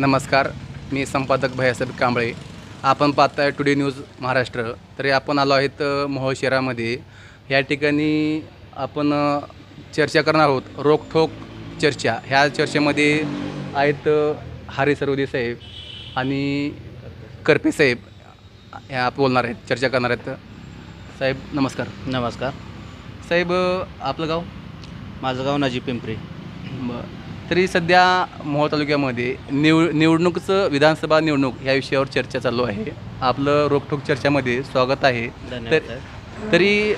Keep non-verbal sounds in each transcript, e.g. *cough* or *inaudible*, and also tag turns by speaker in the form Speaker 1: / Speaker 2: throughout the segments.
Speaker 1: नमस्कार मी संपादक भैयासाहेब कांबळे. आपण पाहताय टुडे न्यूज महाराष्ट्र. तरी आपण आलो आहेत मोहोळ शहरामध्ये. या ठिकाणी आपण चर्चा करणार आहोत. रोकठोक चर्चा. ह्या चर्चेमध्ये आहेत हारे सरवदे साहेब आणि करपे साहेब. ह्या बोलणार आहेत चर्चा करणार आहेत. साहेब नमस्कार.
Speaker 2: नमस्कार.
Speaker 1: साहेब आपलं गाव?
Speaker 2: माझं गाव नजीब पिंपरी.
Speaker 1: बरं. तरी सध्या मोहोळ तालुक्यामध्ये निव निवडणूकचं विधानसभा निवडणूक या विषयावर चर्चा चालू आहे. आपलं रोखोक चर्चामध्ये स्वागत आहे. तर. तरी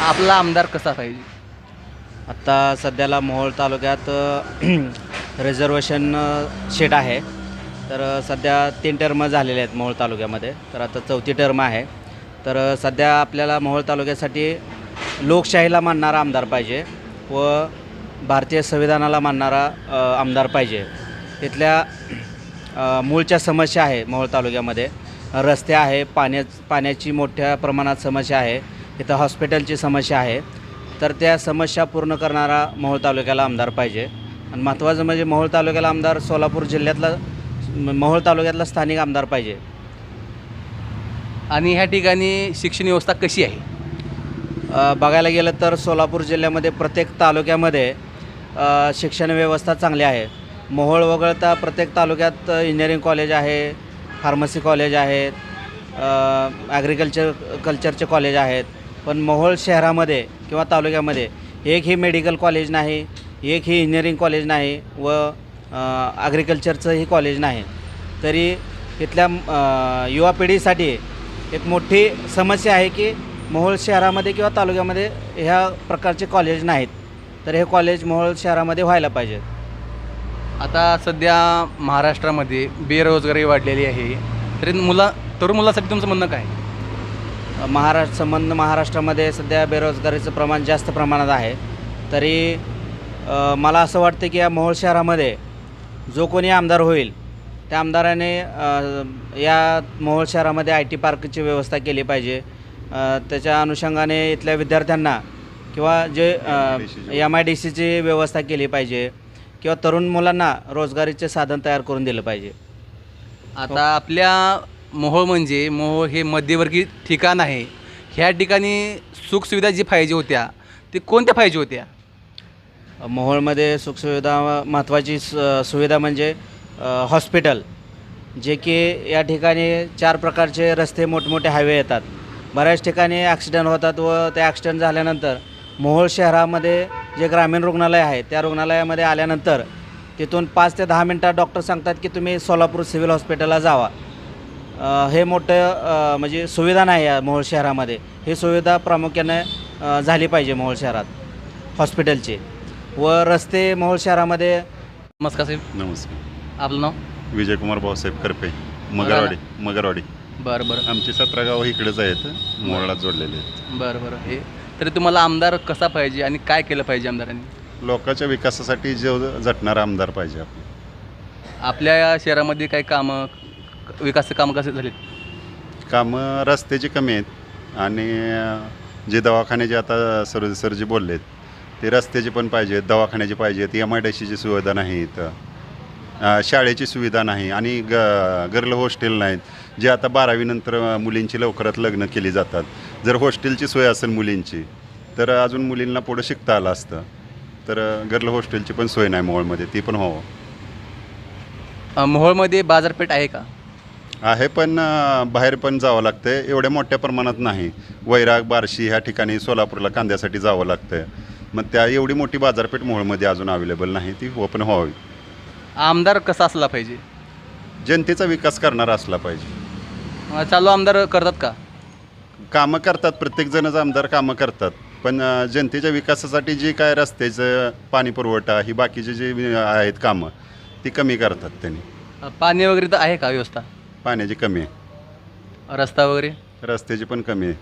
Speaker 1: आपला आमदार कसा पाहिजे?
Speaker 2: आत्ता सध्याला मोहोळ तालुक्यात रिझर्वेशन शेट *clears throat* आहे. तर सध्या तीन टर्म झालेले आहेत मोहोळ तालुक्यामध्ये. तर आता चौथी टर्म आहे. तर सध्या आपल्याला मोहोळ तालुक्यासाठी लोकशाहीला मानणारा आमदार पाहिजे व भारतीय संविधानाला मानणारा आमदार पाहिजे. तिथल्या अ, मूळच्या समस्या आहे मोहोळ तालुक्यामध्ये. रस्ते आहे पाण्या पाण्याची मोठ्या प्रमाणात समस्या आहे. इथं हॉस्पिटलची समस्या आहे. तर त्या समस्या पूर्ण करणारा मोहोळ तालुक्याला आमदार पाहिजे. आणि महत्त्वाचं म्हणजे मोहोळ तालुक्याला आमदार सोलापूर जिल्ह्यातला मोहोळ तालुक्यातला स्थानिक आमदार पाहिजे.
Speaker 1: आणि ह्या ठिकाणी शिक्षण व्यवस्था कशी आहे?
Speaker 2: बघायला गेलं तर सोलापूर जिल्ह्यामध्ये प्रत्येक तालुक्यामध्ये शिक्षण व्यवस्था चांगली आहे. मोहोळ वगळता प्रत्येक तालुक्यात इंजिनिअरिंग कॉलेज आहे फार्मसी कॉलेज आहेत ॲग्रिकल्चर कल्चरचे कॉलेज आहेत. पण मोहोळ शहरामध्ये किंवा तालुक्यामध्ये एकही मेडिकल कॉलेज नाही एकही इंजिनिअरिंग कॉलेज नाही व ॲग्रिकल्चरचंही कॉलेज नाही. तरी इथल्या युवा पिढीसाठी एक मोठी समस्या आहे की मोहोळ शहरामध्ये किंवा तालुक्यामध्ये ह्या प्रकारचे कॉलेज नाहीत. तर हे कॉलेज मोहोळ शहरामध्ये व्हायला पाहिजेत
Speaker 1: आता सध्या महाराष्ट्रामध्ये बेरोजगारी वाढलेली आहे. तरी मुला तरुण मुलासाठी तुमचं म्हणणं काय?
Speaker 2: महाराष्ट्र संबंध महाराष्ट्रामध्ये सध्या बेरोजगारीचं प्रमाण जास्त प्रमाणात आहे. तरी अ, मला असं वाटतं की या मोहोळ शहरामध्ये जो कोणी आमदार होईल त्या आमदाराने अ, या मोहोळ शहरामध्ये आय टी पार्कची व्यवस्था केली पाहिजे. अ, त्याच्या अनुषंगाने इथल्या विद्यार्थ्यांना किंवा जे एम आय डी सीची व्यवस्था केली पाहिजे किंवा तरुण मुलांना रोजगारीचे साधन तयार करून दिलं पाहिजे.
Speaker 1: आता आपल्या मोहोळ म्हणजे मोहोळ हे मध्यवर्गीय ठिकाण आहे. ह्या ठिकाणी सुखसुविधा जी पाहिजे होत्या ते कोणत्या पाहिजे होत्या?
Speaker 2: मोहोळमध्ये सुखसुविधा महत्त्वाची सु सुविधा म्हणजे हॉस्पिटल जे की या ठिकाणी चार प्रकारचे रस्ते मोठमोठे हायवे येतात. बऱ्याच ठिकाणी ॲक्सिडेंट होतात व ते ॲक्सिडेंट झाल्यानंतर मोहोळ शहरामध्ये जे ग्रामीण रुग्णालय आहे त्या रुग्णालयामध्ये आल्यानंतर तिथून पाच ते दहा मिनटात डॉक्टर सांगतात की तुम्ही सोलापूर सिव्हिल हॉस्पिटलला जावा. हे मोठं म्हणजे सुविधा नाही आहे मोहोळ शहरामध्ये. ही सुविधा प्रामुख्याने झाली पाहिजे मोहोळ शहरात हॉस्पिटलची. व रस्ते मोहोळ शहरामध्ये
Speaker 1: नमस्कार साहेब.
Speaker 3: नमस्कार.
Speaker 1: आपलं नाव?
Speaker 3: विजयकुमार भाऊसाहेब करपे मगरवाडी मगरवाडी.
Speaker 1: बरं बरं.
Speaker 3: आमची सतरा गावं इकडेच आहेत मोहळला जोडलेले आहेत.
Speaker 1: बरं बरं. हे तरी तुम्हाला आमदार कसा पाहिजे आणि काय केलं पाहिजे आमदारांनी?
Speaker 3: लोकांच्या विकासासाठी जो झटणारा आमदार पाहिजे आपलं.
Speaker 1: आपल्या या शहरामध्ये काही कामं विकास कामं कसे झालेत?
Speaker 3: कामं रस्त्याची कमी आहेत आणि जे दवाखाने जे आता सर सर जे बोललेत ते रस्त्याची पण पाहिजेत दवाखान्याची पाहिजेत एम आय डी सीची सुविधा नाही इथं अं, शाळेची सुविधा नाही आणि ग गर्ल हॉस्टेल नाहीत. जे आता बारावीनंतर मुलींची लवकरात लग्न केली जातात. जर हॉस्टेलची सोय असेल मुलींची तर अजून मुलींना पुढं शिकता आलं असतं. तर गर्ल हॉस्टेलची पण सोय नाही मोहोळमध्ये ती पण व्हावं
Speaker 1: मोहोळमध्ये बाजारपेठ आहे का?
Speaker 3: आहे पण बाहेर पण जावं लागतं एवढ्या मोठ्या प्रमाणात नाही. वैराग बार्शी ह्या ठिकाणी सोलापूरला कांद्यासाठी जावं लागतं मग त्या एवढी मोठी बाजारपेठ मोहोळमध्ये अजून अवेलेबल नाही ती ओपन व्हावी.
Speaker 1: आमदार कसा असला पाहिजे?
Speaker 3: जनतेचा विकास करणारा असला पाहिजे.
Speaker 1: अ, चालू आमदार करतात का?
Speaker 3: कामं करतात प्रत्येकजणच आमदार कामं करतात. पण अं, जनतेच्या विकासासाठी जी काय रस्त्याचं पाणी पुरवठा ही बाकीचे जे आहेत कामं ती कमी करतात त्यांनी.
Speaker 1: अ, पाणी वगैरे तर आहे का व्यवस्था?
Speaker 3: पाण्याची कमी आहे.
Speaker 1: रस्ता वगैरे?
Speaker 3: रस्त्याची पण कमी आहे.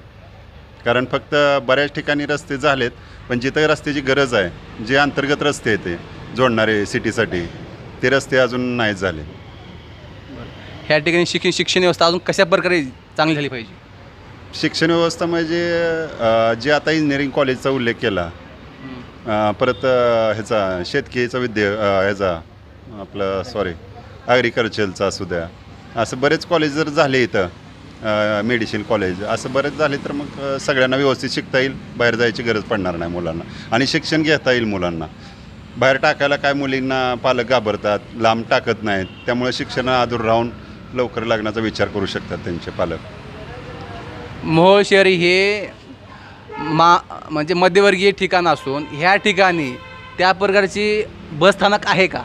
Speaker 3: कारण फक्त बऱ्याच ठिकाणी रस्ते झालेत पण जिथं रस्त्याची गरज आहे जे अंतर्गत रस्ते आहेत ते जोडणारे सिटीसाठी ते रस्ते अजून नाहीत झाले.
Speaker 1: ह्या ठिकाणी शिक्षण शिक्षण व्यवस्था अजून कशा प्रकारे चांगली झाली पाहिजे?
Speaker 3: शिक्षण व्यवस्था म्हणजे जे आता इंजिनिअरिंग कॉलेजचा उल्लेख केला परत ह्याचा शेतकीचा विद्या ह्याचा आपलं सॉरी ॲग्रिकल्चरचा असू द्या. असं बरेच कॉलेज जर झाले इथं मेडिसिन कॉलेज असं बरेच झाले तर मग अ, सगळ्यांना व्यवस्थित शिकता येईल बाहेर जायची गरज पडणार नाही मुलांना. आणि शिक्षण घेता येईल मुलांना. बाहेर टाकायला काय मुलींना पालक घाबरतात लांब टाकत नाहीत त्यामुळे शिक्षण आदूर राहून लवकर लग्नाचा विचार करू शकतात त्यांचे पालक.
Speaker 1: मोहोळ शहर हे मा म्हणजे मध्यवर्गीय ठिकाण असून ह्या ठिकाणी त्या प्रकारची बसस्थानक आहे का?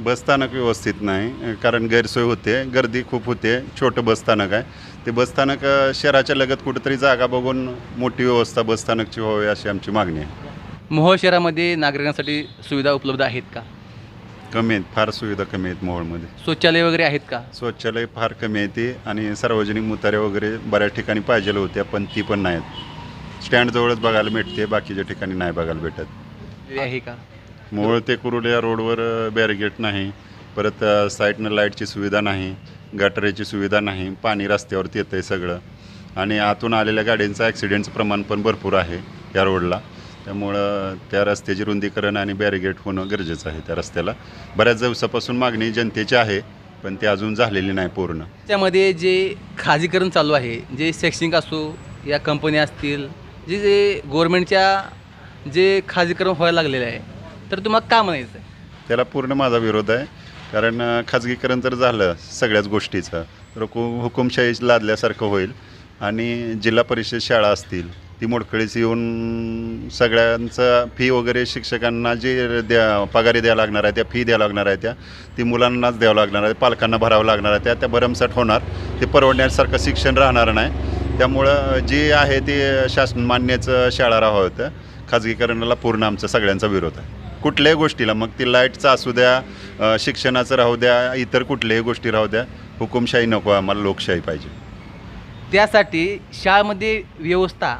Speaker 3: बसस्थानक व्यवस्थित नाही कारण गैरसोय होते गर्दी खूप होते छोटं बसस्थानक आहे. ते बसस्थानक शहराच्या लगत कुठेतरी जागा बघून मोठी व्यवस्था बसस्थानकची व्हावी अशी आमची मागणी आहे.
Speaker 1: मोहोळ शहरामध्ये नागरिकांसाठी सुविधा उपलब्ध आहेत का?
Speaker 3: कमी आहेत फार सुविधा कमी आहेत मोहोळमध्ये.
Speaker 1: शौचालय वगैरे आहेत का?
Speaker 3: शौचालय फार कमी आहे ती. आणि सार्वजनिक मुतारे वगैरे बऱ्याच ठिकाणी पाहिजे होत्या पण ती पण नाहीत. स्टँडजवळच बघायला भेटते बाकीच्या ठिकाणी नाही बघायला भेटत.
Speaker 1: आहे का?
Speaker 3: मोहोळ ते कुरुल या रोडवर बॅरिगेट नाही. परत साईडनं लाईटची सुविधा नाही गटारेची सुविधा नाही पाणी रस्त्यावरती येतं आहे सगळं. आणि आतून आलेल्या गाड्यांचं ॲक्सिडेंटचं प्रमाण पण भरपूर आहे या रोडला त्यामुळं त्या रस्त्याची रुंदीकरण आणि बॅरिगेट होणं गरजेचं आहे त्या रस्त्याला. बऱ्याच दिवसापासून मागणी जनतेची आहे पण ती अजून झालेली नाही पूर्ण.
Speaker 1: त्यामध्ये जे खाजगीकरण चालू आहे जे शैक्षणिक असो या कंपन्या असतील जे जे गव्हर्नमेंटच्या जे खाजगीकरण व्हायला लागलेलं आहे तर तुम्हाला का म्हणायचं आहे?
Speaker 3: त्याला पूर्ण माझा विरोध आहे. कारण खाजगीकरण जर झालं सगळ्याच गोष्टीचं तर हुकू हुकुमशाही लादल्यासारखं होईल. आणि जिल्हा परिषद शाळा असतील ती मोडखळीस येऊन सगळ्यांचं फी वगैरे शिक्षकांना जे द्या पगारी द्यावं लागणार आहे त्या फी द्यावं लागणार आहे त्या. ती मुलांनाच द्यावं लागणार आहे पालकांना भरावं लागणार आहे त्या त्या भरमसाठ होणार. ते परवडण्यासारखं शिक्षण राहणार नाही. त्यामुळं जी आहे ती शासन मान्यचं शाळा राहावं होतं खाजगीकरणाला पूर्ण आमचा सगळ्यांचा विरोध आहे. कुठल्याही गोष्टीला मग ती लाईटचं असू द्या शिक्षणाचं राहू द्या इतर कुठल्याही गोष्टी राहू द्या हुकुमशाही नको आम्हाला लोकशाही पाहिजे.
Speaker 1: त्यासाठी शाळेमध्ये व्यवस्था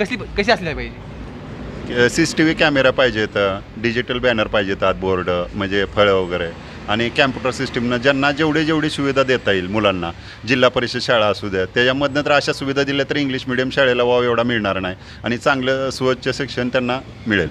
Speaker 1: कशी कशी असल्या पाहिजे?
Speaker 3: C C T V camera पाहिजेत डिजिटल बॅनर पाहिजेत आत बोर्ड म्हणजे फळं वगैरे. आणि कॅम्प्युटर सिस्टीमनं ज्यांना जेवढी जेवढी सुविधा देता येईल मुलांना जिल्हा परिषद शाळा असू द्या त्याच्यामधनं तर अशा सुविधा दिल्या तर इंग्लिश मिडियम शाळेला वाव एवढा मिळणार नाही. आणि चांगलं स्वच्छ शिक्षण त्यांना मिळेल.